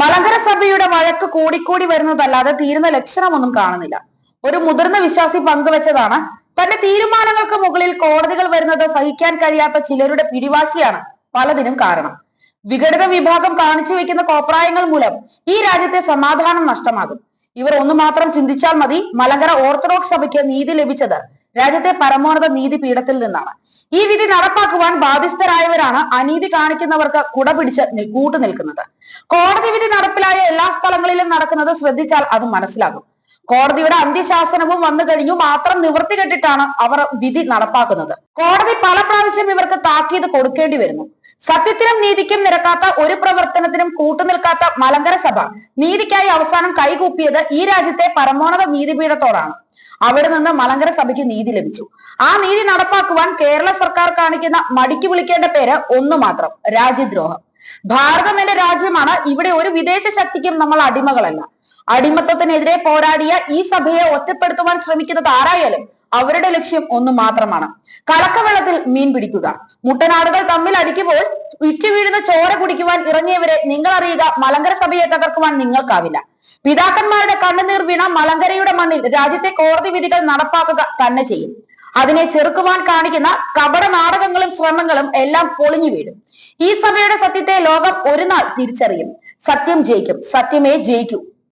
മലങ്കര സഭയുടെ വഴക്ക് കൂടിക്കൂടി വരുന്നതല്ലാതെ തീരുന്ന ലക്ഷണമൊന്നും കാണുന്നില്ല. ഒരു മുതിർന്ന വിശ്വാസി പങ്കുവച്ചതാണ്. തന്റെ തീരുമാനങ്ങൾക്ക് മുകളിൽ കോടതികൾ വരുന്നത് സഹിക്കാൻ കഴിയാത്ത ചിലരുടെ പിടിവാശിയാണ് പലതിനും കാരണം. വിഘടിത വിഭാഗം കാണിച്ചു വെക്കുന്ന കോപ്രായങ്ങൾ മൂലം ഈ രാജ്യത്തെ സമാധാനം നഷ്ടമാകും. ഇവർ ഒന്ന് മാത്രം ചിന്തിച്ചാൽ മതി മലങ്കര ഓർത്തഡോക്സ് സഭയ്ക്ക് നീതി ലഭിച്ചത് രാജ്യത്തെ പരമോന്നത നീതിപീഠത്തിൽ നിന്നാണ്. ഈ വിധി നടപ്പാക്കുവാൻ ബാധ്യസ്ഥരായവരാണ് അനീതി കാണിക്കുന്നവർക്ക് കുട പിടിച്ച് നിൽക്കുന്നത്. കൂട്ടുനിൽക്കുന്നത് കോടതി വിധി നടപ്പിലായ എല്ലാ സ്ഥലങ്ങളിലും നടക്കുന്നത് ശ്രദ്ധിച്ചാൽ അത് മനസ്സിലാകും. കോടതിയുടെ അന്ത്യശാസനവും വന്നു കഴിഞ്ഞു മാത്രം നിവൃത്തി കെട്ടിട്ടാണ് അവർ വിധി നടപ്പാക്കുന്നത്. കോടതി പല പ്രാവശ്യം ഇവർക്ക് താക്കീത് കൊടുക്കേണ്ടി വരുന്നു. സത്യത്തിനും നീതിക്കും നിരക്കാത്ത ഒരു പ്രവർത്തനത്തിനും കൂട്ടുനിൽക്കാത്ത മലങ്കര സഭ നീതിക്കായി അവസാനം കൈകൂപ്പിയത് ഈ രാജ്യത്തെ പരമോന്നത നീതിപീഠത്തോടാണ്. അവിടെ നിന്ന് മലങ്കര സഭയ്ക്ക് നീതി ലഭിച്ചു. ആ നീതി നടപ്പാക്കുവാൻ കേരള സർക്കാർ കാണിക്കുന്ന മടിക്ക് വിളിക്കേണ്ട പേര് ഒന്ന് മാത്രം രാജ്യദ്രോഹം. ഭാരതം എന്റെ രാജ്യമാണ് ഇവിടെ ഒരു വിദേശ ശക്തിക്കും നമ്മൾ അടിമകളല്ല. അടിമത്വത്തിനെതിരെ പോരാടിയ ഈ സഭയെ ഒറ്റപ്പെടുത്തുവാൻ ശ്രമിക്കുന്നത് ആരായാലും അവരുടെ ലക്ഷ്യം ഒന്ന് മാത്രമാണ്. കലക്കവെള്ളത്തിൽ മീൻ പിടിക്കുക. മുട്ടനാടുകൾ തമ്മിൽ അടിക്കുമ്പോൾ ഉറ്റുവീഴുന്ന ചോര കുടിക്കുവാൻ ഇറങ്ങിയവരെ നിങ്ങൾ അറിയുക മലങ്കര സഭയെ തകർക്കുവാൻ നിങ്ങൾക്കാവില്ല. പിതാക്കന്മാരുടെ കണ്ണുനീർ വീണ മലങ്കരയുടെ മണ്ണിൽ രാജ്യത്തെ കോടതി വിധികൾ നടപ്പാക്കുക തന്നെ ചെയ്യും. അതിനെ ചെറുക്കുവാൻ കാണിക്കുന്ന കപട നാടകങ്ങളും ശ്രമങ്ങളും എല്ലാം പൊളിഞ്ഞു വീഴും. ഈ സഭയുടെ സത്യത്തെ ലോകം ഒരു നാൾ തിരിച്ചറിയും. സത്യം ജയിക്കും. സത്യമേ ജയിക്കൂ.